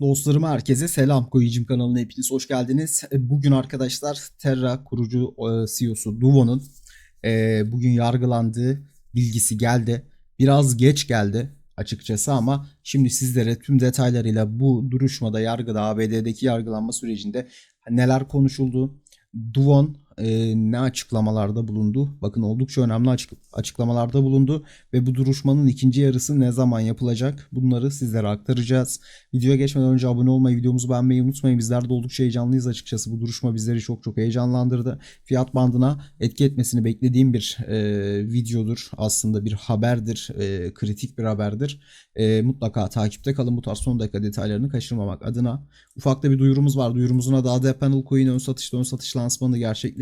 Dostlarıma herkese selam. Koyucum kanalına hepiniz hoş geldiniz. E, Bugün arkadaşlar Terra kurucu e, CEO'su Duvo'nun e, bugün yargılandığı bilgisi geldi. Biraz geç geldi açıkçası ama şimdi sizlere tüm detaylarıyla bu duruşmada yargıda ABD'deki yargılanma sürecinde neler konuşuldu, Duvon e, ne açıklamalarda bulundu? Bakın oldukça önemli açık- açıklamalarda bulundu ve bu duruşmanın ikinci yarısı ne zaman yapılacak? Bunları sizlere aktaracağız. Videoya geçmeden önce abone olmayı, videomuzu beğenmeyi unutmayın. Bizler de oldukça heyecanlıyız açıkçası. Bu duruşma bizleri çok çok heyecanlandırdı. Fiyat bandına etki etmesini beklediğim bir e, videodur. Aslında bir haberdir. e, kritik bir haberdir. E, mutlaka takipte kalın bu tarz son dakika detaylarını kaçırmamak adına. Ufak da bir duyurumuz var. Duyurumuzun adı AD Panel Coin ön satışta ön satış lansmanı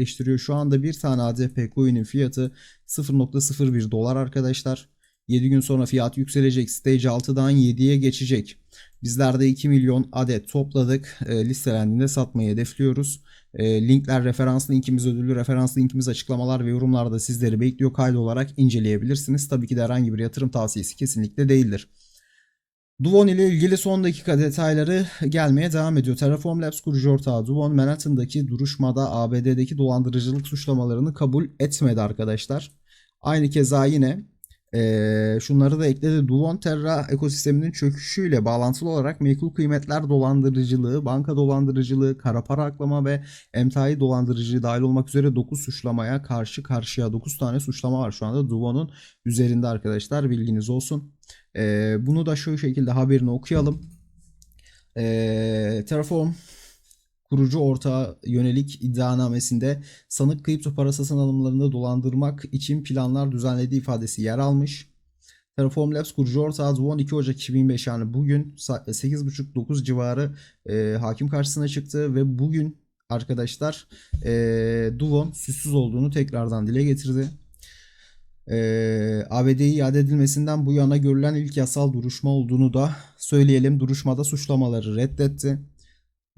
gerçekleştiriyor. Şu anda bir tane ADP coin'in fiyatı 0.01 dolar arkadaşlar. 7 gün sonra fiyat yükselecek. Stage 6'dan 7'ye geçecek. Bizler de 2 milyon adet topladık. E, listelendiğinde satmayı hedefliyoruz. E, linkler referans linkimiz ödüllü referans linkimiz açıklamalar ve yorumlarda sizleri bekliyor. Kaydı olarak inceleyebilirsiniz. Tabii ki de herhangi bir yatırım tavsiyesi kesinlikle değildir. Duvon ile ilgili son dakika detayları gelmeye devam ediyor. Terraform Labs kurucu ortağı Duvon Manhattan'daki duruşmada ABD'deki dolandırıcılık suçlamalarını kabul etmedi arkadaşlar. Aynı keza yine eee, şunları da ekledi. Duvon Terra ekosisteminin çöküşüyle bağlantılı olarak menkul kıymetler dolandırıcılığı, banka dolandırıcılığı, kara para aklama ve emtai dolandırıcılığı dahil olmak üzere 9 suçlamaya karşı karşıya 9 tane suçlama var şu anda Duvon'un üzerinde arkadaşlar bilginiz olsun. Ee, bunu da şu şekilde haberini okuyalım. Ee, Terraform kurucu ortağı yönelik iddianamesinde sanık kripto para satın alımlarında dolandırmak için planlar düzenlediği ifadesi yer almış. Terraform Labs kurucu ortağı Duo 12 Ocak 2005 yani bugün sa- 8.30-9 civarı e, hakim karşısına çıktı ve bugün arkadaşlar e, Duvon suçsuz olduğunu tekrardan dile getirdi. Ee, ABD'ye iade edilmesinden bu yana görülen ilk yasal duruşma olduğunu da söyleyelim. Duruşmada suçlamaları reddetti.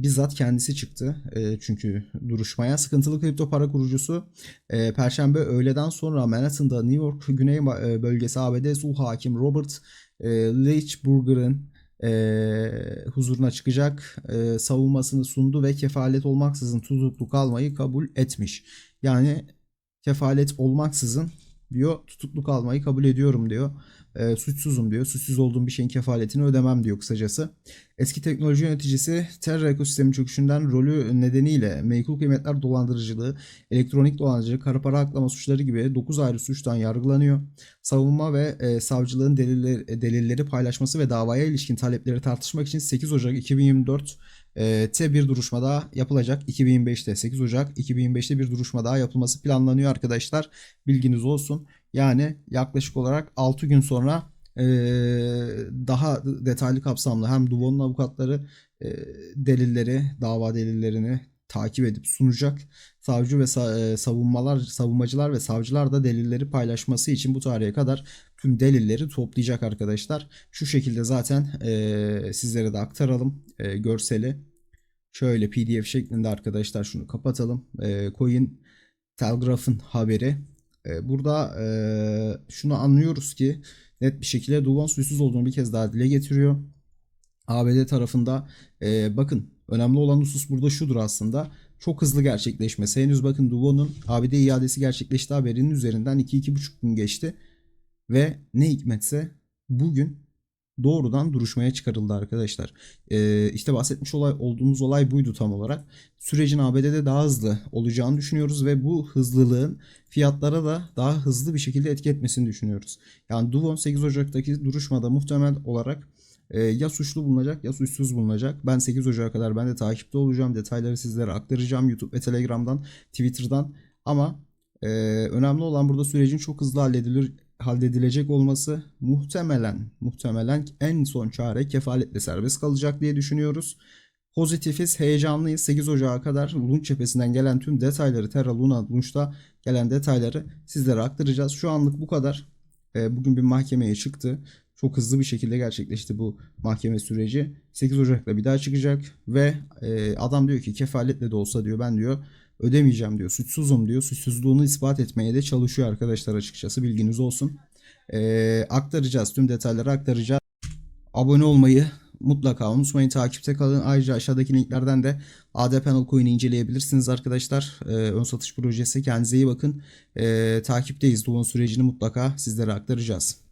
Bizzat kendisi çıktı. Ee, çünkü duruşmaya sıkıntılı kripto para kurucusu e, Perşembe öğleden sonra Manhattan'da New York Güney e, bölgesi ABD sulh hakim Robert e, Leichburger'ın e, huzuruna çıkacak e, savunmasını sundu ve kefalet olmaksızın tutuklu kalmayı kabul etmiş. Yani kefalet olmaksızın diyor tutuklu kalmayı kabul ediyorum diyor. E, suçsuzum diyor. Suçsuz olduğum bir şeyin kefaletini ödemem diyor kısacası. Eski teknoloji yöneticisi Terra ekosistemin çöküşünden rolü nedeniyle menkul kıymetler dolandırıcılığı, elektronik dolandırıcılık, kara para aklama suçları gibi 9 ayrı suçtan yargılanıyor. Savunma ve e, savcılığın delilleri, delilleri paylaşması ve davaya ilişkin talepleri tartışmak için 8 Ocak 2024 e, te bir duruşma daha yapılacak. 2025'te 8 Ocak 2025'te bir duruşma daha yapılması planlanıyor arkadaşlar. Bilginiz olsun. Yani yaklaşık olarak 6 gün sonra daha detaylı kapsamlı hem Duvon'un avukatları delilleri, dava delillerini takip edip sunacak. Savcı ve sa- savunmalar, savunmacılar ve savcılar da delilleri paylaşması için bu tarihe kadar tüm delilleri toplayacak arkadaşlar. Şu şekilde zaten sizlere de aktaralım görseli. Şöyle PDF şeklinde arkadaşlar şunu kapatalım. Coin Telegraph'ın haberi. E, burada e, şunu anlıyoruz ki net bir şekilde Duvon suçsuz olduğunu bir kez daha dile getiriyor. ABD tarafında e, bakın önemli olan husus burada şudur aslında. Çok hızlı gerçekleşmesi. Henüz bakın Duvon'un ABD iadesi gerçekleşti haberinin üzerinden 2-2,5 gün geçti. Ve ne hikmetse bugün doğrudan duruşmaya çıkarıldı arkadaşlar. Ee, işte bahsetmiş olay olduğumuz olay buydu tam olarak. Sürecin ABD'de daha hızlı olacağını düşünüyoruz ve bu hızlılığın fiyatlara da daha hızlı bir şekilde etki etmesini düşünüyoruz. Yani Duvon 8 Ocak'taki duruşmada muhtemel olarak e, ya suçlu bulunacak ya suçsuz bulunacak. Ben 8 Ocak'a kadar ben de takipte olacağım. Detayları sizlere aktaracağım YouTube ve Telegram'dan, Twitter'dan. Ama e, önemli olan burada sürecin çok hızlı halledilir halledilecek olması muhtemelen muhtemelen en son çare kefaletle serbest kalacak diye düşünüyoruz. Pozitifiz, heyecanlıyız. 8 Ocak'a kadar Lunch cephesinden gelen tüm detayları, Terra Luna Lunch'ta gelen detayları sizlere aktaracağız. Şu anlık bu kadar. E, bugün bir mahkemeye çıktı. Çok hızlı bir şekilde gerçekleşti bu mahkeme süreci. 8 Ocak'ta bir daha çıkacak ve e, adam diyor ki kefaletle de olsa diyor ben diyor ödemeyeceğim diyor. Suçsuzum diyor. Suçsuzluğunu ispat etmeye de çalışıyor arkadaşlar açıkçası bilginiz olsun. E, aktaracağız tüm detayları aktaracağız. Abone olmayı mutlaka unutmayın takipte kalın. Ayrıca aşağıdaki linklerden de AD Panel Coin'i inceleyebilirsiniz arkadaşlar. Ee, ön satış projesi kendinize iyi bakın. Ee, takipteyiz. Duvan sürecini mutlaka sizlere aktaracağız.